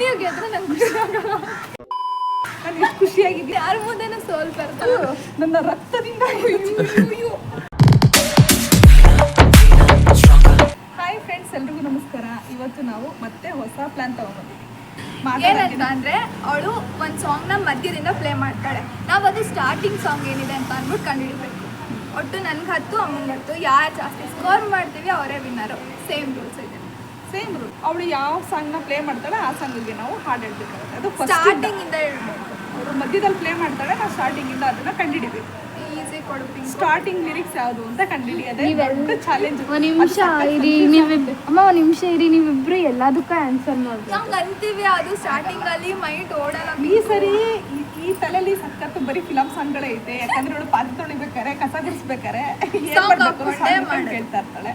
ನೀವು ಗೆದ್ರೆ ನಂಗೆ ಖುಷಿ ಆಗಲ್ಲ. ನಾನು ಎಷ್ಟು ಖುಷಿಯಾಗಿದ್ದೀನಿ. ಯಾರ ಮುಂದೆನೂ ಸೋಲ್ ಬರ್ತಾರೆ ನನ್ನ ರಕ್ತದಿಂದ ಹಾಯ್ ಫ್ರೆಂಡ್ಸ್ ಎಲ್ರಿಗೂ ನಮಸ್ಕಾರ. ಇವತ್ತು ನಾವು ಮತ್ತೆ ಹೊಸ ಪ್ಲಾನ್ ತಗೊಂಡ್ಬಂದಿದ್ದೀವಿ ಏನಂತ ಅಂದ್ರೆ ಅವಳು ಒಂದು ಸಾಂಗ್ನ ಮಧ್ಯದಿಂದ ಪ್ಲೇ ಮಾಡ್ತಾಳೆ. ನಾವು ಅದು ಸ್ಟಾರ್ಟಿಂಗ್ ಸಾಂಗ್ ಏನಿದೆ ಅಂತ ಅಂದ್ಬಿಟ್ಟು ಕಂಡುಹಿಡಬೇಕು. ಒಟ್ಟು ನನ್ಗೆ ಹತ್ತು ಅಮ್ಮಂಗೆ ಹತ್ತು ಯಾರು ಜಾಸ್ತಿ ಸ್ಕೋರ್ ಮಾಡ್ತೀವಿ ಅವರೇ ವಿನ್ನರು ಸೇಮ್ ರೂಲ್ಸ್ ಇದೆ ಸೇಮ್ ರೂಲ್ ಅವಳು ಯಾವ ಸಾಂಗ್ನ ಪ್ಲೇ ಮಾಡ್ತಾಳೆ ಆ ಸಾಂಗಿಗೆ ನಾವು ಹಾಡು ಹೇಳ್ಬೇಕಾಗುತ್ತೆ. ಅದು ಫಸ್ಟ್ ಸ್ಟಾರ್ಟಿಂಗ್ ಇಂದ ಹೇಳ್ಬೇಕು. ಅವಳು ಮಧ್ಯದಲ್ಲಿ ಪ್ಲೇ ಮಾಡ್ತಾಳೆ ನಾವು ಸ್ಟಾರ್ಟಿಂಗ್ ಇಂದ ಅದನ್ನ ಕಂಡುಹಿಡಿಬೇಕು. ಸ್ಟಾರ್ಟಿಂಗ್ ಲಿರಿಕ್ಸ್ ಯಾವುದು ಅಂತ ಕಂಡುಹಿಡಿಯೋದೇ ದೊಡ್ಡ ಚಾಲೆಂಜ್ ಒಂದು ನಿಮಿಷ ಇರಿ ಅಮ್ಮ ಒಂದು ನಿಮಿಷ ಇರಿ ನೀವಿಬ್ರು ಎಲ್ಲದಕ್ಕೂ ಆನ್ಸರ್ ಮಾಡ್ಬೇಕು. ನಮ್ಗೆ ಅಂತೀವಿ ಅದು ಸ್ಟಾರ್ಟಿಂಗ್ ಅಲ್ಲಿ ಮೈಂಡ್ ಓಡಲ್ಲ ಈ ಸರಿ ಈ- ತಲೆಯಲ್ಲಿ ಸಖತ್ತು ಬರೀ ಫಿಲಮ್ ಸಾಂಗ್ಗಳೇ ಐತೆ. ಯಾಕಂದ್ರೆ ಅವಳು ಪಾತ್ರ ತೊಳಿಬೇಕಾರೆ ಕಸ ಗುಡಿಸ್ಬೇಕಾರೆ. ಏನ್ ಮಾಡ್ಬೇಕು? ಮಾಡು. ಕೇಳ್ತಾ ಇರ್ತಾಳೆ.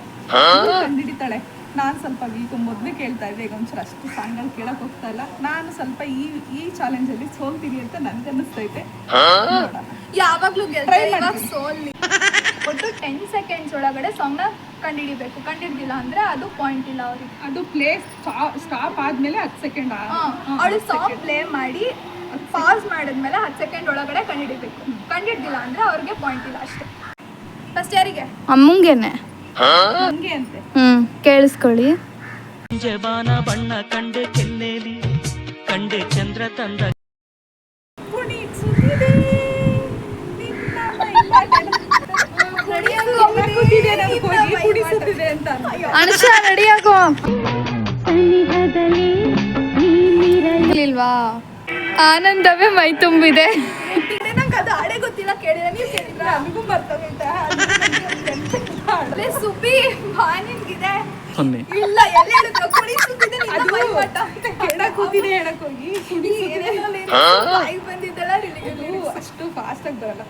ಕಂಡಿಡಿತಾಳೆ ನಾನು ಸ್ವಲ್ಪ ವೀಕ್ ಮೊದಲು ಕೇಳ್ತಾ ಇದ್ದೆ ಈಗ ಒಂಚೂರು ಅಷ್ಟು ಸಾಂಗಲ್ಲಿ ಕೇಳಕ್ ಹೋಗ್ತಾ ಇಲ್ಲ. ನಾನು ಸ್ವಲ್ಪ ಈ ಈ ಚಾಲೆಂಜ್ ಅಲ್ಲಿ ಸೋಲ್ತೀನಿ ಅಂತ ನನ್ಗೆ ಅನ್ನಿಸ್ತೈತೆ. ಯಾವಾಗ್ಲೂ Try ಗೆಲ್ತಾರೆ ಇವಾಗ ಮಾಡ್ತೀನಿ. ಸೋಲ್ ಒಟ್ಟು ಟೆನ್ ಸೆಕೆಂಡ್ಸ್ ಒಳಗಡೆ ಸಾಂಗ್ನ ಕಂಡಿಡಿಬೇಕು. ಕಂಡಿಡ್ದಿಲ್ಲ ಅಂದ್ರೆ ಅದು ಪಾಯಿಂಟ್ ಇಲ್ಲ ಅವ್ರಿಗೆ. ಅದು ಪ್ಲೇ ಸ್ಟಾಪ್ ಆದ್ಮೇಲೆ ಹತ್ತು ಸೆಕೆಂಡ್ ಅವಳು ಸಾಂಗ್ ಪ್ಲೇ ಮಾಡಿ ಪಾಸ್ ಮಾಡಿದ್ಮೇಲೆ ಹತ್ತು ಸೆಕೆಂಡ್ ಒಳಗಡೆ ಕಂಡಿಡಿಬೇಕು. ಕಂಡಿಡ್ದಿಲ್ಲ ಅಂದ್ರೆ ಅವ್ರಿಗೆ ಪಾಯಿಂಟ್ ಇಲ್ಲ ಅಷ್ಟೇ. ಫಸ್ಟ್ ಯಾರಿಗೆ? ಅಮ್ಮಂಗೆನೆ. ಹ್ಮ್. ಕೇಳಿಸ್ಕೊಳ್ಳಿ. ಜಬಾನ ಬಣ್ಣ ಕಂಡೆ ಚೆನ್ನೇಲಿ ಕಂಡೆ ಚಂದ್ರ ತಂದ ಅಂತ. ಅನುಷ ಇಲ್ವಾ ಆನಂದವೇ ಮೈ ತುಂಬಿದೆ. ನಂಗೆ ಅದು ಹಾಡೇ ಗೊತ್ತಿಲ್ಲ ಕೇಳಿದ್ರೆ ನೀವು ಕೇಳಿದ್ರೆ ನಮಗೂ ಬರ್ತವೆ ಅದೇ ಸುಬ್ಬಿ ನಿನ್ಗಿದೆ ಸೊನ್ನೆ. ಇಲ್ಲ ಎಲ್ಲ ಹೇಳಿದ್ರು ಕುಣಿಸುತ್ತಿದೆ ನಿನ್ನ ಅದು ಅಂತ ಹೇಳಕ್ ಕೂತಿದೆ ಹೇಳಕ್ ಹೋಗಿ lyrics ಬಾಯಿಗ್ ಬಂದಿದ್ದೆಲ್ಲ good ಅಷ್ಟು ಫಾಸ್ಟ್ ಆಗಿ ಬರಲ್ಲ.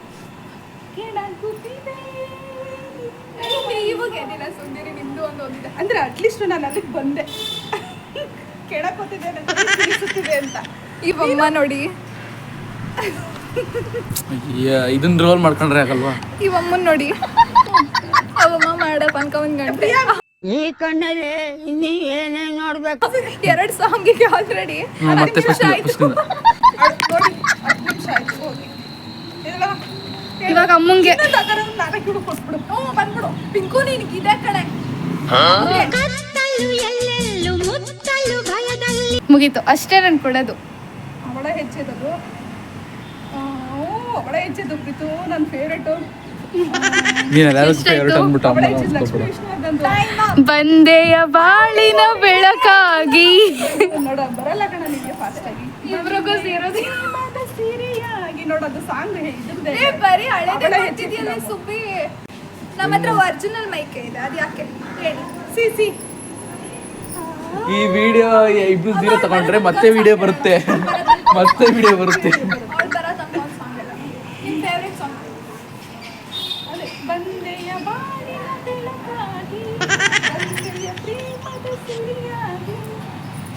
ಕೇಳಕ್ ಕೂತಿದೆ. ಇವಾಗ ಏನಿಲ್ಲ ಸುಂದರಿ ನಿಮ್ದು ಒಂದು ಹೋಗಿದೆ ಅಂದ್ರೆ ಅಟ್ಲೀಸ್ಟ್ ನಾನು ಅಲ್ಲಿಗೆ ಬಂದೆ. ಕೇಳಕ್ ಕೂತಿದೆ ನನಗೆ ಕುಣಿಸುತ್ತಿದೆ ಅಂತ. ಇವಮ್ಮ ನೋಡಿ. ಇದನ್ನ ರೋಲ್ ಮಾಡ್ಕೊಂಡ್ರೆ ಆಗಲ್ವಾ? ಇವಮ್ಮನ್ ನೋಡಿ. ಅವಮ್ಮ ಮಾಡಪ್ಪ ಅನ್ಕ ಒಂದ್ ಗಂಟೆ. ಈ ಕಣ್ಣಲ್ಲಿ ಇನ್ನಿ ಏನೇ ನೋಡ್ಬೇಕು? ಎರಡ್ ಸಾಂಗಿಗೆ ಆಲ್ರೆಡಿ ಹತ್ತು ನಿಮಿಷ ಆಯ್ತು. ಇವಾಗ ಅಮ್ಮಂಗೆ ಬಂದ್ಬಿಡು. ಪಿಂಕು ನಿನ್ಗೆ ಇದೆ ಕಡೆ ಕತ್ತಲು ಎಲ್ಲೆಲ್ಲೂ ಮುತ್ತಲು ಭಯದಲ್ಲಿ. ಮುಗೀತು. ಅಷ್ಟೇ ನನ್ ಕೊಡೋದು. ಅವಳ ಹೆಚ್ಚಿದದು ಅವಳ ಹೆಚ್ಚಿದ್ದು ಪ್ರೀತು ನನ್ನ ಫೇವ್ರೇಟು ನೀನ್ ಎಲ್ಲಾರು ಫೇವ್ರೇಟ್ ಅಂದ್ಬಿಟ್ಟು ಬಂದೆಯ ಬಾಳಿನ ಬೆಳಕಾಗಿ. ನೋಡ ಬರಲ್ಲ ನಿಮಗೆ ಫಾಸ್ಟ್ ಆಗಿ. ಇಬ್ರಿಗೂ ಸೇರೋದು. ಪ್ರೇಮದ ಸಿರಿಯಾಗಿ. ನೋಡೋದು ಸಾಂಗ್ ಇದ್ರದ್ದೇ. ಏ ಬರೀ ಹಳೆದೇ ಅವಳೇ ಬರ್ತಿದ್ಯಲ್ಲ ಹೆಚ್ಚಿದ್ದು ಸುಬ್ಬಿ. ನಮ್ಮ ಹತ್ರ ಒರಿಜಿನಲ್ ಮೈಕೆ ಇದೆ ಅದು ಯಾಕೆ ಹೇಳಿ. ಸಿ ಸಿ. ಈ ವಿಡಿಯೋ ಇಬ್ರು ಜೀರೋ ತಗೊಂಡ್ರೆ ಮತ್ತೆ ವಿಡಿಯೋ ಬರುತ್ತೆ. ಮತ್ತೆ ವಿಡಿಯೋ ಬರುತ್ತೆ.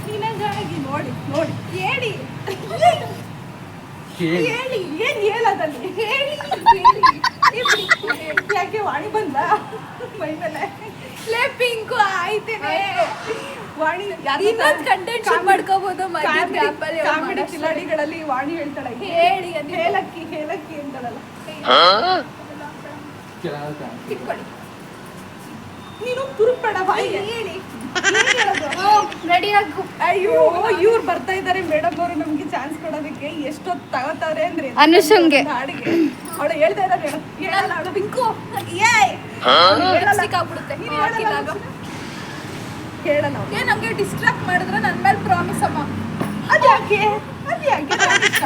ನಿನಗಾಗಿ ನೋಡಿ ನೋಡಿ ಹೇಳಿ. ಹೇಳಿ. ಏನ್ ಹೇಳೋದಲ್ಲಿ? ಹೇಳಿ. ಯಾಕೆ ವಾಣಿ ಬಂದ? ಮೈ ಮೇಲೆ. ಲೇ ಪಿಂಕು ಆಯ್ತೇನೆ. ವಾಣಿ ಇನ್ನೊಂದು ಕಂಟೆಂಟ್ ಶೂಟ್ ಮಾಡ್ಕೋಬಹುದು ಕಾಮಿಡಿ. ಕಿಲಾಡಿಗಳಲ್ಲಿ ವಾಣಿ ಹೇಳ್ತಾಳೆ. ಹೇಳಿ ಹೇಳಕ್ಕಿ ಹೇಳಕ್ಕಿ ಅಂತಾಳಲ್ಲ. ನೀನು ತುರುಕ್ಬೇಡ ಬಾಯಿ. ಹೇಳಿ. ಅಯ್ಯೋ ಇವ್ರು ಬರ್ತಾ ಇದ್ದಾರೆ ಮೇಡಮ್ ಅವರು ನಮ್ಗೆ ಚಾನ್ಸ್ ಕೊಡೋದಕ್ಕೆ ಎಷ್ಟೊತ್ತು ತಗೋತಾರೆ ಅಂದ್ರೆ ಅನುಷಂಗೆ. ಹಾಡಿಗೆ. ಅವಳು ಹೇಳ್ತಾ ಇದ್ದಾರೆ ಹೇಳು. ಹೇಳಲ್ಲ ಅವಳು. ಬಿಂಕು ಆಗ. ಹೇಳಲ್ಲ. ಏ ನಮ್ಗೆ ಡಿಸ್ಟ್ರಾಕ್ಟ್ ಮಾಡಿದ್ರೆ ನನ್ನ ಮೇಲೆ ಪ್ರಾಮಿಸ್ ಅಮ್ಮ. ಅದ್ಯಾಕೆ ಅದ್ಯಾಕೆ ನಂಗ್ ಇಷ್ಟ.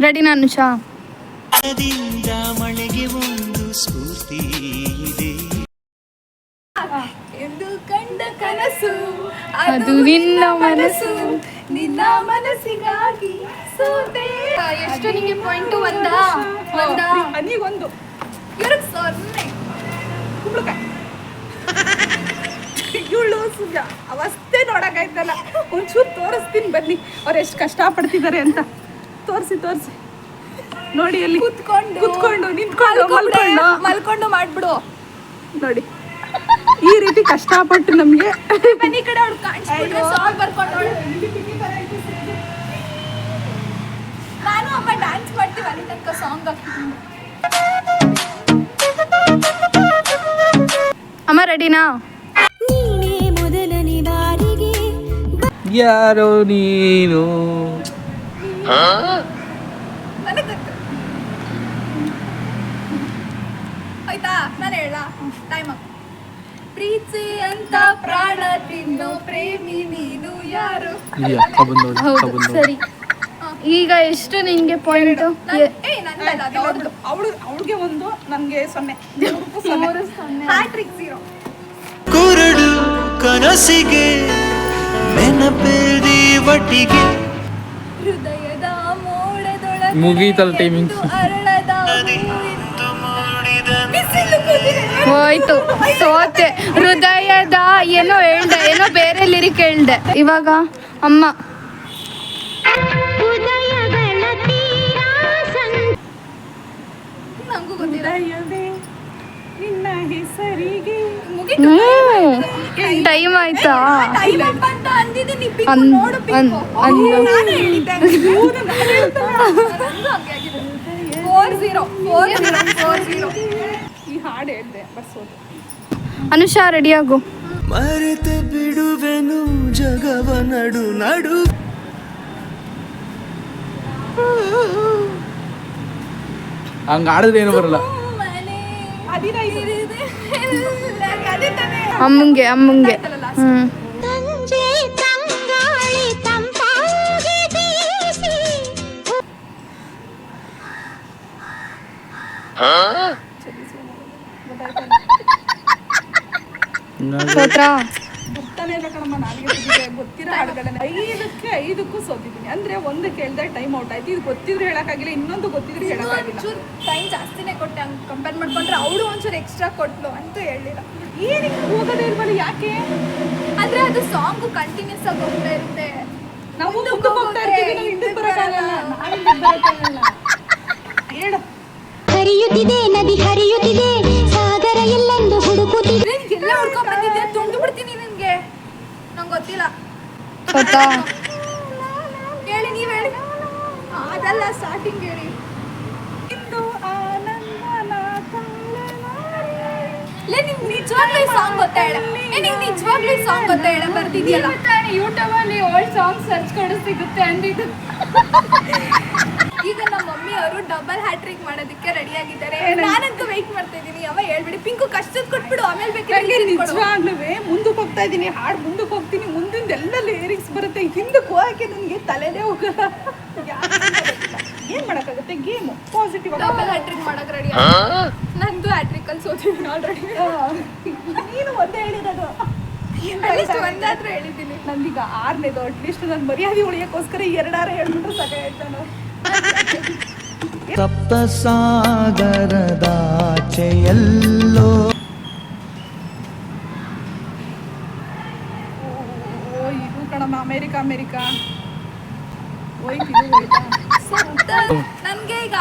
ರೆಡಿ ಅನುಷಾ? ಮಳೆಗೆ ಒಂದು ಸ್ಫೂರ್ತಿ. ಎಂದು ಕಂಡ ಕನಸು ಅದು ನಿನ್ನ ಮನಸ್ಸು. ನಿನ್ನ ಮನಸ್ಸಿಗಾಗಿ ಸೋತೆ. ಎಷ್ಟು ನಿಮಗೆ ಪಾಯಿಂಟ್ ಒಂದ? ಒಂದ? ಅನಿಗೊಂದು. ಇವ್ರಿಗೆ ಸೊನ್ನೆ ಕುಂಬಳಕಾಯಿ. ಇವಳು ಸುಜ ಅವಸ್ಥೆ ನೋಡಕ್ಕಾಯ್ತಲ್ಲ. ಒಂಚೂರು ತೋರಿಸ್ತೀನಿ ಬನ್ನಿ. ಅವ್ರು ಎಷ್ಟು ಕಷ್ಟಪಡ್ತಿದ್ದಾರೆ ಅಂತ. ತೋರಿಸಿ ತೋರಿಸಿ. ನೋಡಿ ಅಲ್ಲಿ. ಕುತ್ಕೊಂಡು. ಕುತ್ಕೊಂಡು ನಿಂತ್ಕೊಂಡು ಮಲ್ಕೊಂಡು. ಮಲ್ಕೊಂಡು ಮಾಡ್ಬಿಡು. ನೋಡಿ. ಈ ರೀತಿ ಕಷ್ಟಪಟ್ಟು ನಮಗೆ ನಾನು ಅಮ್ಮ ಡ್ಯಾನ್ಸ್ ಮಾಡ್ತೀವಿ ಅಲ್ಲಿ ತನಕ ಸಾಂಗ್ ಅಮ್ಮ ರೆಡಿನಾ ಯಾರೋ ನೀನು ಪ್ರೀತಿ ಅಂತ ಪ್ರಾಣ ತಿನ್ನು ಪ್ರೇಮಿ ನೀನು ಯಾರು? ಈ ಅಕ್ಕ ಬಂದೋಳು ಅಕ್ಕ ಹೌದು ಬಂದೋಳು ಸರಿ. ಈಗ ಎಷ್ಟು ನಿನ್ಗೆ ಪಾಯಿಂಟ್ ಏ ನಂದಲ್ಲ ಅದು ಅವ್ರದ್ದು ಅವಳು ಅವಳಿಗೆ ಒಂದು ನನಗೆ ಸೊನ್ನೆ. ಮೂರಕ್ಕೂ ಸೊನ್ನೆ. ಹ್ಯಾಟ್ರಿಕ್ ಝೀರೋ ಕುರುಡು ಕನಸಿಗೆ ನೆನಪೇರಿ ಒಟ್ಟಿಗೆ. ಹೃದಯದ ಮೋಡದೊಳಗೆ ಮುಗೀತಲ್ಲ timing. ಅರಳದ ಕುದಿರೆ ಹೋಯ್ತು. ಸೋತೆ. ಹೃದಯದ ಏನೋ ಹೇಳ್ದೆ ಏನೋ ಬೇರೆ ಲಿರಿಕ್ ಹೇಳ್ದೆ. ಇವಾಗ ಅಮ್ಮ. ಟೈಮ್ ಆಯ್ತಾ. ಟೈಮ್ ಅಂತ ಅಂದಿದ್ದೀನಿ ಪಿಂಕು ನೋಡು ಅನ್- ಪಿಂಕು ನಾನು ಹೇಳಿದ್ದೆ. Four zero four zero four zero ಈ ಹಾಡು ಹೇಳ್ದೆ ಬರ್ಸೋದು ಅನುಷಾ ರೆಡಿ ಆಗು. ಮರೆತೆ ಬಿಡುವೆನು ಜಗವ ನಡು ನಡು. ಹಂಗ ಆಡಿದ್ರೆ ಏನು ಬರಲ್ಲ. ಅಮ್ಮಂಗೆ ಅಮ್ಮಂಗೆ. ಹ್ಮ್ ಸಂಜೆ ತಂಗಾಳಿ ತಂಪಾಗಿ ಬೀಸಿ ಸೋತ್ರಾ. ಗೊತ್ತಾನೆ ಇಲ್ಲ ಕಣಮ್ಮ ನನಗೆ ಗೊತ್ತಿರೋ ಹಾಡುಗಳನ್ನ ಐದಕ್ಕೆ ಐದಕ್ಕೂ ಸೋತಿದ್ದೀನಿ. ಅಂದ್ರೆ ಒಂದು ಕೇಳ್ದೆ ಟೈಮ್ ಔಟ್ ಆಯ್ತು. ಇದು ಗೊತ್ತಿದ್ರೆ ಹೇಳಕ್ಕಾಗಿಲ್ಲ ಇನ್ನೊಂದು ಗೊತ್ತಿದ್ರೆ ಹೇಳಕ್ಕಾಗಿಲ್ಲ. ಟೈಮ್ ಜಾಸ್ತಿನೇ ಕೊಟ್ಟೆ ಹಂಗೆ ಕಂಪೇರ್ ಮಾಡ್ಕೊಂಡ್ರೆ ಅವಳು ಒಂಚೂರು ಎಕ್ಸ್ಟ್ರಾ ಕೊಟ್ಲು ಅಂತ ಹೇಳಿಲ್ಲ. ಏನಕ್ಕೆ ಹೋಗೋದೇ ಇಲ್ವಲ್ಲ ಯಾಕೆ? ಅಂದ್ರೆ ಅದು ಸಾಂಗ್ ಕಂಟಿನ್ಯೂಸ್ ಆಗಿ ಹೋಗ್ತಾ ಇರುತ್ತೆ. ನಾವು ಹೋಗ್ತಾ ಇರ್ತೀವಿ ನಾವು ಹಿಂದಕ್ಕೆ ಬರೋಕ್ಕಾಗಲ್ಲ. ನಾವು ಹಿಂದಕ್ಕೆ ಬರೋಕ್ಕಾಗಲ್ಲ. ಹೇಳು. ಹರಿಯುತ್ತಿದೆ ನದಿ ಹರಿಯುತ್ತಿದೆ. ಎಲ್ಲ ಹುಡ್ಕೊಂಡ್ ಬಂದಿದ್ಯಾ? ತುಂಡು ಬಿಡ್ತೀನಿ ನಿನ್ಗೆ. ನಂಗೆ ಗೊತ್ತಿಲ್ಲ. ಸೋತಾ ಹೇಳಿ ನೀವ್ ಹೇಳಿ. ಅದಲ್ಲ ಸ್ಟಾರ್ಟಿಂಗ್ ಹೇಳಿ. ಇಂದು. ಲೇ ನಿಂಗೆ ನಿಜವಾಗ್ಲೂ ಸಾಂಗ್ ಗೊತ್ತಾ ಹೇಳ? ನಿಂಗೆ ನಿಜವಾಗ್ಲೂ ಸಾಂಗ್ ಗೊತ್ತಾ ಹೇಳ? ಬರ್ತಿದ್ಯಲ್ಲ ಯೂಟ್ಯೂಬ್ ಅಲ್ಲಿ ಓಲ್ಡ್ ಸಾಂಗ್ ಸರ್ಚ್ ಕೊಡು ಸಿಗುತ್ತೆ ಅಂದಿದ್ದು. ಈಗ ನಮ್ಮ ಮಮ್ಮಿ ಅವರು ಡಬಲ್ ಹ್ಯಾಟ್ರಿಕ್ ಮಾಡೋದಕ್ಕೆ ರೆಡಿ ಆಗಿದ್ದಾರೆ. ನಾನಂತೂ ವೆಯ್ಟ್ ಮಾಡ್ತಾ ಇದ್ದೀನಿ. ಅವ ಹೇಳ್ಬಿಡಿ ಪಿಂಕು ಕಷ್ಟದ ಕೊಟ್ಬಿಡು ಆಮೇಲೆ ನನಗೆ ಬೇಕಾದ್ರೆ ನಿಜವಾಗ್ಲೂ ಮುಂದಕ್ಕೆ ಹೋಗ್ತಾ ಇದ್ದೀನಿ ಹಾಡು ಮುಂದಕ್ಕೆ ಹೋಗ್ತೀನಿ ಮುಂದಿಂದ ಎಲ್ಲ ಲಿರಿಕ್ಸ್ ಬರುತ್ತೆ ಹಿಂದಕ್ಕೆ ಹೋಗಕ್ಕೆ ನನಗೆ ತಲೆನೇ ಹೋಗಲ್ಲ. ಏನ್ ಮಾಡಕ್ಕಾಗುತ್ತೆ? Game positive double hat trick ಮಾಡಕ್ ರೆಡಿ ನಂದು ಹ್ಯಾಟ್ರಿಕ್ ಅಲ್ಲಿ ಸೋತಿದ್ದೀನಿ ಆಲ್ರೆಡಿ ನೀನು ಒಂದೇ ಹೇಳಿರೋದು. ಹೇಳಿದ್ದೀನಿ. ನಂದೀಗ ಆರನೇದು ಅಟ್ಲೀಸ್ಟ್ ನನ್ನ ಮರ್ಯಾದೆ ಉಳಿಯೋಕ್ಕೋಸ್ಕರ ಎರಡಾರು ಹೇಳ್ಬಿಟ್ರೆ ಸರಿ ಸಾಗರದಾಚೆಯಲ್ಲೋ ಓ ಇದು ಕಣಮ್ಮ ಅಮೇರಿಕ ಅಮೇರಿಕ. ನನ್ಗೆ ಈಗ.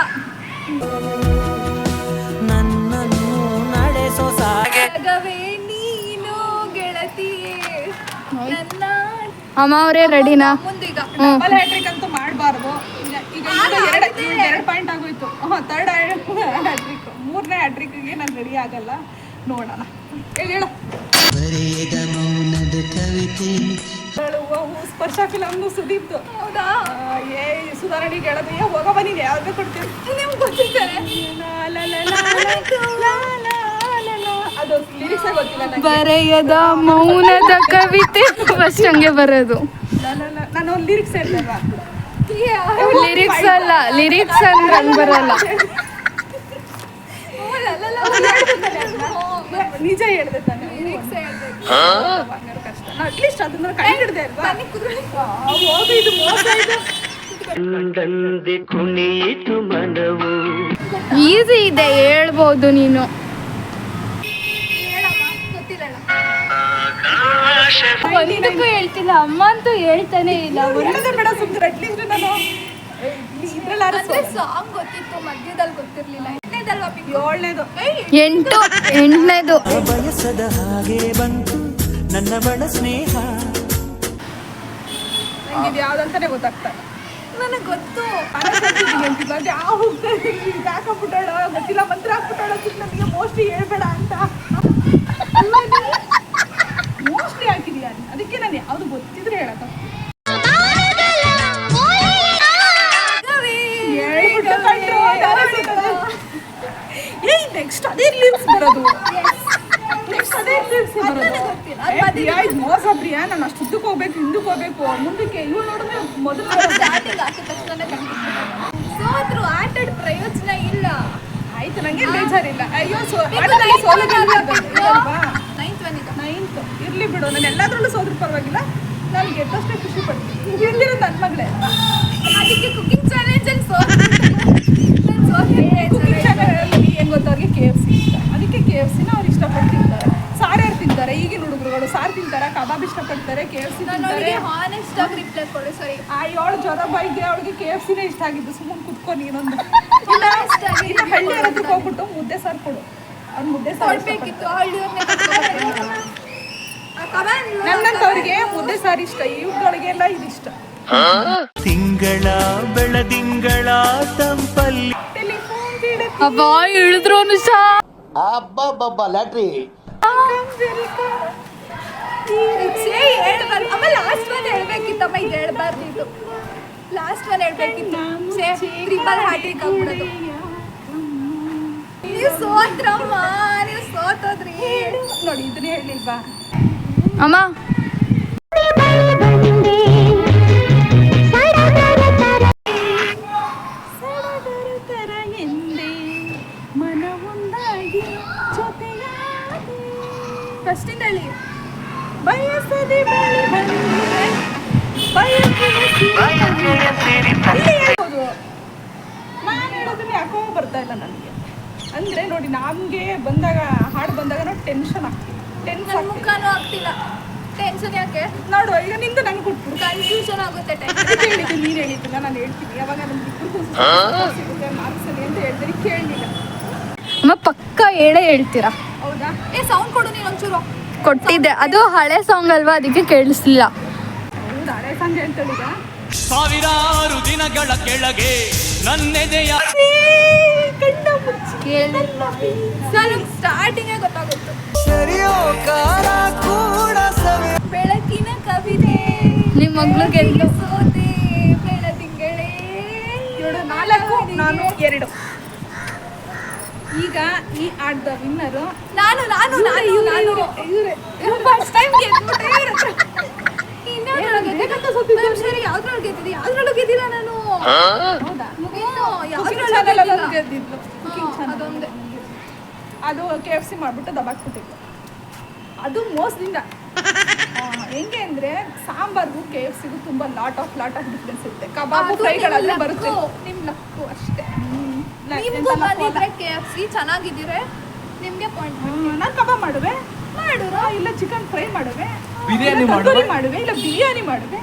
ನನ್ನನ್ನು ನಡೆಸೋ ಸಾಗವೇ ನೀನು ಗೆಳತಿಯೇ. ನನ್ನ ಅಮ್ಮ ಅವರೇ ರೆಡಿನಾ ಮುಂದೀಗ. ಡಬಲ್ ಹ್ಯಾಟ್ರಿಕ್ ಅಂತೂ ಮಾಡಬಾರ್ದು ಈಗ ಈಗ ಎರಡು ಎರಡು ಪಾಯಿಂಟ್ ಆಗೋಯ್ತು. ಹಾಂ ತರ್ಡ್ ಹ್ಯಾಟ್ರಿಕ್ ಮೂರನೇ ಹ್ಯಾಟ್ರಿಕ್ಗೆ ನಾನು ರೆಡಿ ಆಗಲ್ಲ. ನೋಡೋಣ. ಹೇಳಿ ಹೇಳು. ಬರೆಯದ ಮೌನದ ಕವಿತೆ ಹೇಳುವ ಹೂ ಸ್ಪರ್ಶ ಫಿಲಮ್ನು ಸುದೀಪ್ತು ಹೌದಾ? ಏ ಸುಧಾರಣೆಗೆ ಹೇಳೋದು ಏ ಹೋಗ ನೀನು ಯಾವ್ದು ಕೊಡ್ತೀವಿ ನಿಮ್ಗೆ ಗೊತ್ತಿದ್ದಾರೆ ಅದು ಲಿರಿಕ್ಸ್ ಗೊತ್ತಿಲ್ಲ ಬರೆಯದ ಮೌನದ ಕವಿತೆ. ಫಸ್ಟ್ ಹಂಗೆ ಬರೋದು. ನಾನು ಲಿರಿಕ್ಸ್ ಹೇಳ್ದಲ್ವ ಲಿರಿಕ್ಸ್ ಅಲ್ಲ ಲಿರಿಕ್ಸ್ ಅಂದ್ರೆ ಹಂಗ್ ಬರಲ್ಲ. ನಿಜ ಹೇಳ್ದೆ ತಾನೆ. ಕಷ್ಟ. ಅಟ್ಲೀಸ್ಟ್ ಅದನ್ನ ಕೈ ಹಿಡ್ದೆ ಅಲ್ವಾ? ಆ, ಹೋಗು ಇದು ಮೋಸ ಇದು ಈಸಿ ಇದೆ ಹೇಳ್ಬೋದು ನೀನು. ಒಂದಕ್ಕೂ ಹೇಳ್ತಿಲ್ಲ. ಅಮ್ಮ ಅಂತೂ ಹೇಳ್ತಾನೆ ಇಲ್ಲ. ಬೇಡ ಸುಮ್ಮನೆ ಅಟ್ಲೀಸ್ಟ್ ನಾನು ಸಾಂಗ್ ಗೊತ್ತಿತ್ತು ಮಧ್ಯದಲ್ಲಿ ಗೊತ್ತಿರ್ಲಿಲ್ಲ. ಪಿಂಕು? ಏಳನೇದು. ಎಂಟು ಎಂಟನೇದು. ಬಯಸದ ಹಾಗೆ ಬಂತು ನನ್ನ ಬಡ ಸ್ನೇಹ. ಇದು ಯಾವ್ದಂತಾನೆ ಗೊತ್ತಾಗ್ತಾ ಇಲ್ಲ. ನನಗೆ ಗೊತ್ತು. ಯಾವ ಹೋಗ್ತಾರೆ ಹಾಕೊಂಡ್ಬಿಟ್ಟಾಳ ಗೊತ್ತಿಲ್ಲ ಮಂತ್ರ ಹಾಕ್ಬಿಟ್ಟಾಳ ನನಗೆ ಮೋಸ್ಟ್ಲಿ ಹೇಳ್ಬೇಡ ಅಂತ. ಹಾಕಿದೀಯ ಅದಕ್ಕೆ ನಾನು ಯಾವ್ದು ಗೊತ್ತಿದ್ರೆ ಹೇಳಕ್ಕ. ಏಯ್ ನೆಕ್ಸ್ಟ್ ಅದೇ ರೀಲ್ಸ್ ಬರೋದು. ಮೋಸ ಪ್ರಿಯಾ? ನಾನು ಅಷ್ಟು ಉದ್ದಕ್ಕೆ ಹೋಗ್ಬೇಕು ಹಿಂದಕ್ಕೆ ಹೋಗ್ಬೇಕು. ಮುಂದಕ್ಕೆ ಇವ್ ನೋಡಿದ್ರೆ ಮೊದಲು ಸೋತ್ರು ಆಟದ ಪ್ರಯೋಜನ ಇಲ್ಲ. ಆಯ್ತು ನಂಗೆ ಬೇಜಾರಿಲ್ಲ. ಅಯ್ಯೋ ಸೋ ಆಟದಲ್ಲಿ ಸೋಲು ಗೆಲ್ಲುವುದು ಅಲ್ವಾ ನೈನ್ತ್ ಬಂದಿದ್ದ ನೈನ್ತ್ ಇರ್ಲಿ ಬಿಡು ನಾನು ಎಲ್ಲಾದ್ರಲ್ಲೂ ಸೋದ್ರ ಪರವಾಗಿಲ್ಲ. ನಾನು ಗೆದ್ದಷ್ಟೇ ಖುಷಿ ಪಡ್ತೀನಿ. ಗೆದ್ದಿರೋದು ನನ್ನ ಮಗಳೇ. ಅದಕ್ಕೆ ಕುಕಿಂಗ್ ಚಾಲೆಂಜ್ ಅಲ್ಲಿ ಸೋತ್ ಕುಕಿಂಗ್ ಚಾನಲಲ್ಲಿ ಏನು ಗೊತ್ತಾ? ಅವ್ರಿಗೆ ಕೆ ಎಫ್ ಸಿ ಇಷ್ಟ. ಅದಕ್ಕೆ ಕೆ ಎಫ್ ಸಿನ ಅವ್ರು ಇಷ್ಟಪಟ್ಟು ತಿಂತಾರೆ. ಸಾರು ತಿಂತಾರೆ? ಈಗಿನ ಹುಡುಗರುಗಳು ಸಾರು ತಿಂತಾರೆ? ಕಬಾಬ್ ಇಷ್ಟಪಡ್ತಾರೆ? ಕೆ ಎಫ್ ಸಿ ತಿಂತಾರೆ? ಹಾನೆಸ್ಟ್ ಆಗಿ ರಿಪ್ಲೈ ಕೊಡು ಸರಿ. ಆ ಏಳು ಜ್ವರ ಬಾಯಿಗೆ ಅವಳಿಗೆ ಕೆ ಎಫ್ ಸಿನೇ ಇಷ್ಟ ಆಗಿದ್ದು. ಸುಮ್ಮನೆ ಕುತ್ಕೊ ನೀನೊಂದು. ಇಲ್ಲ ಹಳ್ಳಿ ಹತ್ರಕ್ಕೆ ಹೋಗ್ಬಿಟ್ಟು ಮುದ್ದೆ ಸಾರು ಕೊಡು. ಅವ್ರ ಮುದ್ದೆ ಸಾರು ಕೊಡ್ಬೇಕಿತ್ತು ಹಳ್ಳಿಯವ್ರನ್ನೇ ನನ್ನಂತವ್ರಿಗೆ ಮುದ್ದೆ ಸಾರಿ ಇಷ್ಟ ಇವ್ಗಳಿಗೆಲ್ಲ ಇದು ಇಷ್ಟ ತಿಂಗಳ ಬೆಳದಿಂಗಳ ತಂಪಲ್ಲಿ. ಅಬ್ಬಾ ಇಳಿದ್ರು ಲಾಟ್ರಿ ಅಬ್ಬಬ್ಬಬ್ಬ ಲ್ಯಾಟ್ರಿ. ಹೇಳ್ಬಾರ್ದು. ಆಮೇಲೆ ಲಾಸ್ಟ್ ಒನ್ ಹೇಳ್ಬೇಕಿತ್ತಮ್ಮ ಇದು ಹೇಳ್ಬಾರ್ದಿತ್ತು ಲಾಸ್ಟ್ ಒನ್ ಹೇಳ್ಬೇಕಿತ್ತು. ಟ್ರಿಪಲ್ ಹ್ಯಾಟ್ರಿಕ್ ಆಗ್ಬಿಡೋದು. ನೀವು ಸೋತ್ರಮ್ಮ ನೀವು ಸೋತೋದ್ರಿ. ನೋಡಿ ಇದನ್ನ ಹೇಳಿಲ್ವಾ? ಅಮ್ಮ. ಯಾಕೋ ಬರ್ತಾ ಇಲ್ಲ ನನಗೆ. ಅಂದ್ರೆ ನೋಡಿ ನಮಗೆ ಬಂದಾಗ ಹಾಡು ಬಂದಾಗ ನಾವು ಟೆನ್ಷನ್ ಆಗ್ತೀವಿ ಟೆನ್ಸ್ ಮುಖನೂ ಆಗ್ತಿಲ್ಲ. ಟೆನ್ಷನ್ ಯಾಕೆ? ನೋಡು ಈಗ ನಿಂದು ನನಗೆ ಕೊಟ್ಬಿಡು ಕನ್ಫ್ಯೂಷನ್ ಆಗುತ್ತೆ ಟೈಮ್ ಹೇಳಿದ್ದು ನೀನು ಹೇಳಿದ್ದಿಲ್ಲ ನಾನು ಹೇಳ್ತೀನಿ. ಯಾವಾಗ ನಮ್ಗೆ ಇಬ್ಬರಿಗೂ ಸಿಗುತ್ತೆ ಮಾರ್ಕ್ಸಲ್ಲಿ ಅಂತ ಹೇಳಿದ್ರೆ ಕೇಳಲಿಲ್ಲ. ಅಮ್ಮ ಪಕ್ಕ ಹೇಳೇ ಹೇಳ್ತೀರಾ? ಹೌದಾ? ಏ ಸೌಂಡ್ ಕೊಡು ನೀನು ಒಂಚೂರು. ಕೊಟ್ಟಿದ್ದೆ. ಅದು ಹಳೆ ಸಾಂಗ್ ಅಲ್ವಾ? ಅದಕ್ಕೆ ಕೇಳಿಸ್ಲಿಲ್ಲ. ಹೌದಾ? ಹಳೆ ಸಾಂಗ್ ಹೇಳ್ತಾಳೀಗ ಸಾವಿರಾರು ದಿನಗಳ ಕೆಳಗೆ ನನ್ನೆದೆಯ ಸ್ಟಾರ್ಟಿಂಗೇ ಗೊತ್ತಾಗುತ್ತೆ. ಕಾರ ಕೂಡ ಸವಿ ಬೆಳಕಿನ ಕವಿತೆ. ನಿಮ್ಮ ಮಗ್ಳು ಗೆದ್ದು. ಸೋತೆ ಬೆಳದಿಂಗಳೇ. ಏಳು ನಾಲ್ಕು ನಾನು ಎರಡು. ಈಗ ಈ ಆಟದ ವಿನ್ನರು ನಾನು ನಾನು ನಾನು ನಾನು ಇವರೇ ಫಸ್ಟ್ ಟೈಮ್ ಗೆದ್ಬಿಟ್ಟೆ ಸರಿ ಯಾವ್ದ್ರೊಳಗೆ ಗೆದ್ದಿದ್ದೆ? ಯಾವ್ದ್ರೊಳಗೆ ಗೆದ್ದಿಲ್ಲ ನಾನು? ಹೌದಾ? ಯಾವ್ದ್ರೊಳಗೆ? ಗೆದ್ದಿದ್ಲು ಅದೊಂದೇ. ಅದು ಕೆ ಎಫ್ ಸಿ ಮಾಡ್ಬಿಟ್ಟು ದಬಾಕ್ಬಿಟ್ಟಿತ್ತು ಅದು ಮೋಸದಿಂದ ಆ, ಹೆಂಗೆ ಅಂದ್ರೆ ಸಾಂಬಾರ್ಗೂ ಕೆ ಎಫ್ ಸಿಗು ತುಂಬಾ lot of lot of difference ಇರುತ್ತೆ. ಕಬಾಬ್ ಫ್ರೈಗಳಲ್ಲಿ ಬರುತ್ತೆ. ನಿಮ್ ಲಕ್ಕು ಅಷ್ಟೇ. ನಿಮ್ಗೂ. ಬಂದಿದ್ರೆ ಕೆ ಎಫ್ ಸಿ ಚೆನ್ನಾಗಿದ್ರೆ ನಿಮ್ಗೆ ಪಾಯಿಂಟ್ ನಾನು ನಾನ್ ಕಬಾಬ್ ಮಾಡುವೆ. ಮಾಡುರು? ಇಲ್ಲ ಚಿಕನ್ ಫ್ರೈ ಮಾಡುವೆ. ಬಿರಿಯಾನಿ ಮಾಡುವೆ? ಮಾಡುವೆ ಇಲ್ಲ ಬಿರಿಯಾನಿ ಮಾಡುವೆ.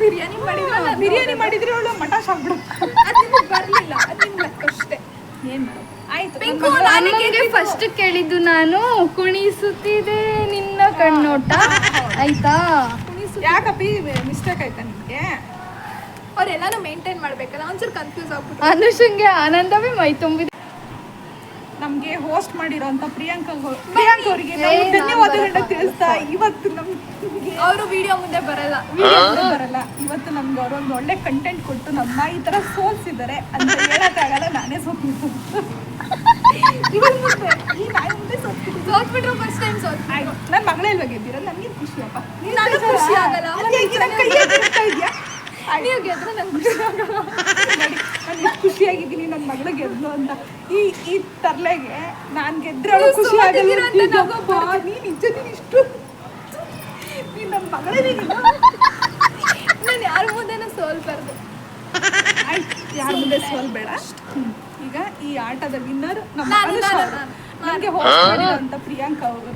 ಬಿರಿಯಾನಿ ಮಾಡಿದ್ರೆ ಬಿರಿಯಾನಿ ಮಾಡಿದ್ರೆ ಅವಳು ಮಟಾಶ್ ಆಗ್ಬಿಡು ಅದು ನಿಮ್ಗೆ ಬರಲಿಲ್ಲ ಅದು ನಿಮ್ ಲಕ್ ಅಷ್ಟೇ ಏನು ಮಾಡೋದು? ನನಗೆ ಫಸ್ಟ್ ಕೇಳಿದ್ದು ನಾನು ಕುಣಿಸುತ್ತಿದೆ ನಿನ್ನ ಕಣ್ಣೋಟ. ಆಯ್ತಾ? ಯಾಕಪ್ಪಿ ಮಿಸ್ಟೇಕ್ ಆಯ್ತಾ ನಿಮಗೆ? ಅವ್ರೆಲ್ಲಾನು ಮೇಂಟೈನ್ ಮಾಡ್ಬೇಕಲ್ಲ ಒಂಚೂರು ಕನ್ಫ್ಯೂಸ್ ಆಗ್ಬಿಟ್ಟು ಅನುಷಂಗೆ ಆನಂದವೇ ಮೈ ತುಂಬಿದೆ. ನಮ್ಗೆ ಹೋಸ್ಟ್ ಮಾಡಿರೋಂತ ಪ್ರಿಯಾಂಕಾ ಪ್ರಿಯಾಂಕ ಅವರಿಗೆ ಧನ್ಯವಾದಗಳನ್ನ ತಿಳಿಸ್ತಾ ಇವತ್ತು ನಮ್ಗೆ ಅವರು ವಿಡಿಯೋ ಮುಂದೆ ಬರಲ್ಲ. ವಿಡಿಯೋ ಕೂಡ ಬರಲ್ಲ. ಇವತ್ತು ನಮ್ಗೆ ಅವರೊಂದು ಒಳ್ಳೆ ಕಂಟೆಂಟ್ ಕೊಟ್ಟು ನಮ್ಮ ಈ ತರ ಸೋಲ್ಸಿದ್ದಾರೆ ಅಂತ ಹೇಳಕ್ಕಾಗಲ್ಲ ನಾನೇ ಸೋತಿದ್ದು ಸೋತ್ಬಿಟ್ರು ಫಸ್ಟ್ ಟೈಮ್ ಸೋತ್ ನನ್ನ ಮಗಳೇ ಇಲ್ವಾ ಗೆದ್ದಿರೋದು ನನಗೆ ಖುಷಿಯಪ್ಪ ನೀನ್ ಬೇಜಾರಾ? ಖುಷಿ ಆಗಲ್ಲ. ಈಗ ನನ್ ಎತ್ತಿರ್ತಾ ಇದ್ಯಾ? ನೀವು ಗೆದ್ರೆ ನಂಗೆ ಖುಷಿ ಆಗಲ್ಲ. ನಾನು ಎಷ್ಟು ಖುಷಿಯಾಗಿದ್ದೀನಿ ನನ್ನ ಮಗಳು ಗೆದ್ಲು ಅಂತ. ಈ ಈ ತರ್ಲೆಗೆ ನಾನು ಗೆದ್ರೆ ಅವಳು ಖುಷಿ ಆಗಲ್ಲ. ನೀನ್ ನಿಜ ನೀನ್ ಇಷ್ಟು ನೀನ್ ನನ್ನ ಮಗಳೇ ನೀನು ಯಾರ ಮುಂದೆನೂ ಸೋಲ್ಬಾರ್ದು. ಯಾರ ಮುಂದೆ ಸೋಲ್ಬೇಡ ಬೇಡ. ಈಗ ಈ ಆಟದ ವಿನ್ನರ್ ನಮ್ಮ. ನಮ್ಗೆ ಹೋಸ್ಟ್ ಮಾಡಿರೋಂಥ ಪ್ರಿಯಾಂಕಾ ಅವರು.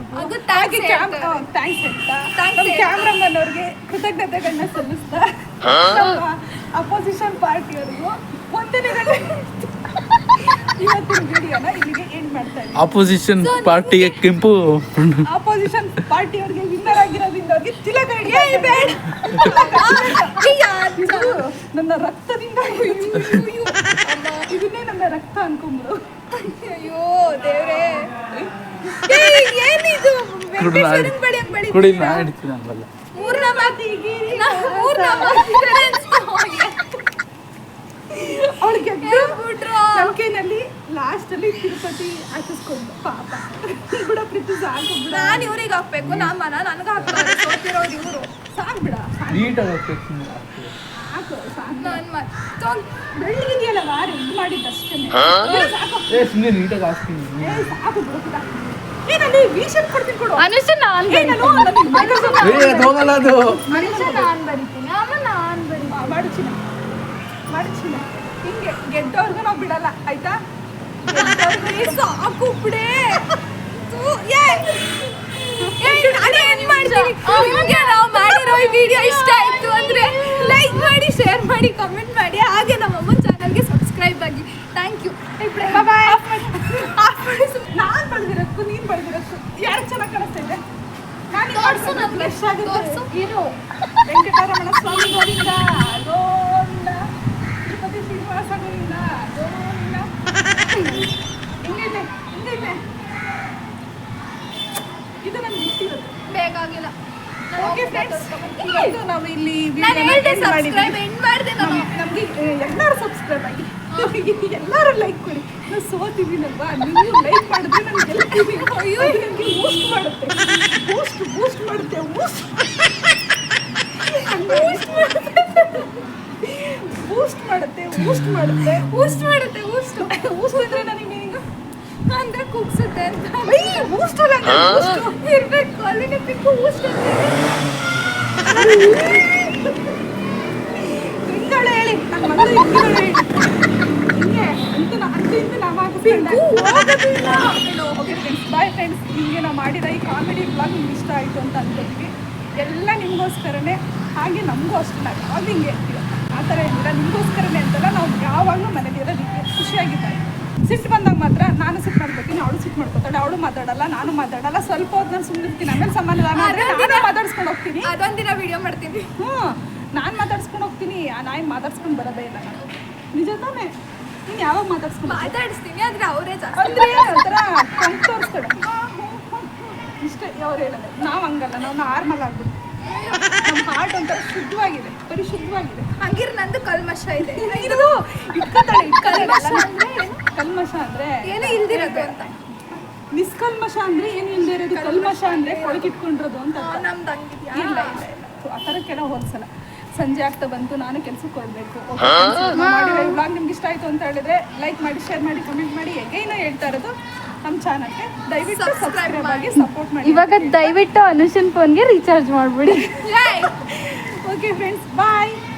ಥ್ಯಾಂಕ್ಸ್ ಹೇಳ್ತಾ ನಮ್ಮ. ಕ್ಯಾಮ್ರಾಮನ್ ಅವ್ರಿಗೆ ಕೃತಜ್ಞತೆಗಳನ್ನ ಸಲ್ಲಿಸ್ತಾ. ಅಪೋಸಿಷನ್ ಪಾರ್ಟಿಯವ್ರಿಗೂ ಇವತ್ತಿನ ವಿಡಿಯೋನ ಇಲ್ಲಿಗೆ ಎಂಡ್ ಮಾಡ್ತಾ ಇದ್ದೀನಿ ಆಪೋಸಿಷನ್ ಪಾರ್ಟಿಗೆ ಕೆಂಪು. ಅಪೋಸಿಷನ್ ಪಾರ್ಟಿಯವ್ರಿಗೆ ವಿನ್ನರ್ ಆಗಿರೋದ್ರಿಂದ ಅವ್ರಿಗೆ ತಿಲಕ. ಅಯ್ಯ, ಇದು ನನ್ನ ರಕ್ತದಿಂದ ಇದನ್ನೇ ನಮ್ಮ ರಕ್ತ ಅನ್ಕೊಂಬಿಡು ಅಯ್ಯೋ ದೇವ್ರೇ. ಏನಿದು? ಕುಡಿ ನಾ ಹಿಡ್ತೀನಿ ಹಂಗಲ್ಲ ಮೂರ್ನ ಮಾತಿ ಮೂರ್ನ ಅವಳಿಗೆ ಹೇಳ್ಬಿಟ್ರು? ನಂಬಿಕೆನಲ್ಲಿ ಲಾಸ್ಟ್ ಅಲ್ಲಿ ತಿರುಪತಿ ಹಾಕಿಸ್ಕೊಂಡು ಪಾಪ. ಬಿಡ ಪ್ರೀತಿ ಸಾಕು ಬಿಡ. ನಾನ್ ಇವ್ರಿಗೆ ಹಾಕ್ಬೇಕು ನಮ್ಮ ಮನ ನನಗೆ ಹಾಕ್ತಾರೆ ಸೋತಿರೋದು ಇವರು. ಸಾಕು ಬಿಡ ನೀಟಾಗಿ ಹಾಕ್ಬೇಕು. ಸಾಕು ಸಾಕು. ನಾನು ಮತ್ ಬೆಳ್ಳಿಗಿದೆಯಲ್ಲ ವಾರ ಇದು ಮಾಡಿದ್ದಷ್ಟೇ. ಸಾಕು. ಏ ಸುಮ್ಮನೆ ನೀಟಾಗಿ ಹಾಕ್ತೀನಿ ಏ ಸಾಕು ಬಿಡು ಬಿಡ. ಏ ವೀಶನ್ ಕೊಡ್ತೀನಿ ಕೊಡು. ಅನುಷ ನಾನ್ ಹೋಗಲ್ಲ ಅದು. ಅನುಷ ನಾನ್ ಬರಿತೀನಿ ಆಮೇಲೆ ನಾನ್ ಬರಿತೀನಿ ಮಾ- ಮಾಡು ಚಿನ್ನ ಮಾಡು ಚಿನ್ನ ಹಿಂಗೆ ಗೆದ್ದವ್ರಿಗೂ ನಾವು ಬಿಡಲ್ಲ ಆಯ್ತಾ? ಸಾಕು ಬಿಡೆ. ನಾನು ಏನ್ ಮಾಡ್ತೀನಿ? ನಿಮ್ಗೆ ನಾವು ಮಾಡಿರೋ ಈ ವಿಡಿಯೋ ಇಷ್ಟ ಆಯ್ತು ಅಂದ್ರೆ ಲೈಕ್ ಮಾಡಿ ಶೇರ್ ಮಾಡಿ ಕಮೆಂಟ್ ಮಾಡಿ. ಹಾಗೆ ನಮ್ಮ ಅಮ್ಮನ ಚಾನಲ್ಗೆ ಸಬ್ಸ್ಕ್ರೈಬ್ ಆಗಿ. Thank you. ನಾನ್ ಬಡ್ದಿರಕ್ಕು ನೀನ್ ಬಡ್ದಿರಕ್ಕು ಯಾರು ಚೆನ್ನಾಗಿ ಕಾಣಿಸ್ತಾ ಇದೆ? ನಾನು ತೋರ್ಸು ನನ್ಗೆ. ಫ್ರೆಶ್ ಆಗುತ್ತೆ. ಏನೋ? ವೆಂಕಟರಮಣ ಸ್ವಾಮಿ ಗೋವಿಂದ ತಿರುಪತಿ ಶ್ರೀನಿವಾಸ ಗೋವಿಂದ ಗೋವಿಂದ ಹಿಂಗೈತೆ ಹಿಂಗೈತೆ ಇದು ನನ್ಗೆ ಇಟ್ಟಿರೋದು ಬೇಕಾಗಿಲ್ಲ ಓಕೆ ಫ್ರೆಂಡ್ಸ್ ಇವತ್ತು ನಾವು ಇಲ್ಲಿ ನಾನು ವಿಡಿಯೋನ ಹೇಳ್ದೆ ಸಬ್ಸ್ಕ್ರೈಬ್ ಎಂಡ್ ಮಾಡಿದೆ ನಾನು ನಮಗೆ ನಮ್ಗೆ ಎಲ್ಲರೂ ಸಬ್ಸ್ಕ್ರೈಬ್ ಆಗಿ ಎಲ್ಲರೂ ಲೈಕ್ ಕೊಡಿ ನಾವು ಸೋತಿದ್ದೀನಲ್ವಾ ನೀವು ಲೈಕ್ ಮಾಡಿದ್ರೆ ನಾನು ಗೆಲ್ತೀವಿ ಅಯ್ಯೋ ನನಗೆ ಬೂಸ್ಟ್ ಮಾಡುತ್ತೆ ಬೂಸ್ಟ್ ಬೂಸ್ಟ್ ಮಾಡುತ್ತೆ ಬೂಸ್ಟ್ ಬೂಸ್ಟ್ ಮಾಡುತ್ತೆ ಬೂಸ್ಟ್ ಮಾಡುತ್ತೆ ಬೂಸ್ಟ್ ಮಾಡುತ್ತೆ ಬೂಸ್ಟ್ ಬೂಸ್ಟ್ ಅಂದ್ರೆ ನನಗೆ ಮೀನಿಂಗ್ ಅಂದ್ರೆ ಕುಗ್ಸುತ್ತೆ ಅಂತ ಬೂಸ್ಟ್ ಅಲ್ಲ ಬೂಸ್ಟ್ ಇರ್ಬೇಕು ಹೇಳಿ. ನನ್ನ ಮಗಳು ಹೇಳಿ. ಹಿಂಗೆ ಅಂತ ಇಂದ ಅಂತ ಇಂತ ನಾವು ಹಾಕಿಸ್ಕೊಂಡೆ ಓಕೆ ಫ್ರೆಂಡ್ಸ್ ಬಾಯ್ ಫ್ರೆಂಡ್ಸ್ ನಿಮಗೆ ನಾವು ಮಾಡಿದ ಈ ಕಾಮಿಡಿ ಬ್ಲಾಗ್ ನಿಮ್ಗೆ ಇಷ್ಟ ಆಯಿತು ಅಂತ ಅನ್ಕೋತೀವಿ. ಎಲ್ಲ ನಿಮಗೋಸ್ಕರನೇ ಹಾಗೆ ನಮಗೂ ಅಷ್ಟು ನಾವು ಯಾವಾಗ ಹಿಂಗೆ ಇರ್ತೀವಿ. ಆ ಥರ ಏನಿಲ್ಲ. ನಿಮಗೋಸ್ಕರನೇ ಅಂತೆಲ್ಲ ನಾವು ಯಾವಾಗಲೂ ಮನೇಲಿ ಇರೋದು ಖುಷಿಯಾಗಿದ್ದಾರೆ ಸಿಟ್ಟು ಬಂದಾಗ ಮಾತ್ರ ನಾನು ಸಿಟ್ಟು ಮಾಡ್ಕೊತೀನಿ ಅವಳು ಸಿಟ್ಟು ಮಾಡ್ಕೊತಾಳೆ ಅವಳು ಮಾತಾಡಲ್ಲ ನಾನು ಮಾತಾಡಲ್ಲ. ಸ್ವಲ್ಪ ಹೊತ್ತು ನಾನು ಸುಮ್ಮನೆ ಇರ್ತೀನಿ ಆಮೇಲೆ ಸಮಾಧಾನ ಆದರೆ ನಾನು ಮಾತಾಡ್ಸ್ಕೊಂಡು ಹೋಗ್ತೀನಿ. ಅದೊಂದಿನ ವಿಡಿಯೋ ಮಾಡ್ತೀನಿ. ಹ್ಞೂ ನಾನು ಮಾತಾಡ್ಸ್ಕೊಂಡು ಹೋಗ್ತೀನಿ. ಆ ನಾಯಿ ಮಾತಾಡ್ಸ್ಕೊಂಡು ಬರೋದೇ ಇಲ್ಲ ನಾನು. ನಿಜ ತಾನೇ ನೀನು ಯಾವಾಗ ಮಾತಾಡ್ಸ್ಕೊಂಡು ಮಾತಾಡಿಸ್ತೀನಿ ಆದರೆ ಅವರೇ ಅಂದ್ರೆ ಒಂಥರ ತೋರಿಸ್ತಾಳೆ ಇಷ್ಟೇ ಅವ್ರು ಹೇಳೋದು. ನಾವು ಹಂಗಲ್ಲ ನಾವು ನಾರ್ಮಲ್ ಆಗ್ಬಿಟ್ಟು ನಮ್ಮ ಹಾರ್ಟ್ ಒಂಥರ ಶುದ್ಧವಾಗಿದೆ ಪರಿಶುದ್ಧವಾಗಿದೆ ಹಂಗಿರ್ ನಂದು ಕಲ್ಮಶ ಇದೆ. ಇಟ್ಕೊತಾಳೆ ಇಟ್ಕೊತಾಳೆ. ಅಂದ್ರೆ? ಕಲ್ಮಶ ಅಂದ್ರೆ ಏನೋ ಇಲ್ದಿರೋದು ಅಂತ. ನಿಷ್ಕಲ್ಮಶ ಅಂದ್ರೆ ಏನು ಇಲ್ದೇ ಇರೋದು? ಕಲ್ಮಶ ಅಂದ್ರೆ ಕೊಳಕಿಟ್ಕೊಂಡಿರೋದು ಅಂತ. ನಮ್ದು ಹಂಗಿದ್ಯಾ? ಇಲ್ಲ ಇಲ್ಲ ಆ ಥರಕ್ಕೆಲ್ಲ ಹೋಲ್ಸಲ್ಲ. ಸಂಜೆ ಆಗ್ತಾ ಬಂತು ನಾನು ಕೆಲಸಕ್ಕೆ ಹೋಗ್ಬೇಕು. ಮಾಡಿ ಇವಾಗ ನಿಮ್ಗೆ ಇಷ್ಟ ಆಯ್ತು ಅಂತ ಹೇಳಿದ್ರೆ ಲೈಕ್ ಮಾಡಿ ಶೇರ್ ಮಾಡಿ ಕಮೆಂಟ್ ಮಾಡಿ. ಎಗೈನ ಹೇಳ್ತಾ ಇರೋದು ನಮ್ಮ ಚಾನಲ್ಗೆ ದಯವಿಟ್ಟು ಸಬ್ಸ್ಕ್ರೈಬ್ ಆಗಿ ಸಪೋರ್ಟ್ ಮಾಡಿ ಇವಾಗ ದಯವಿಟ್ಟು ಅನುಷನ್ ಫೋನ್ಗೆ ರೀಚಾರ್ಜ್ ಮಾಡ್ಬಿಡಿ. Okay friends bye by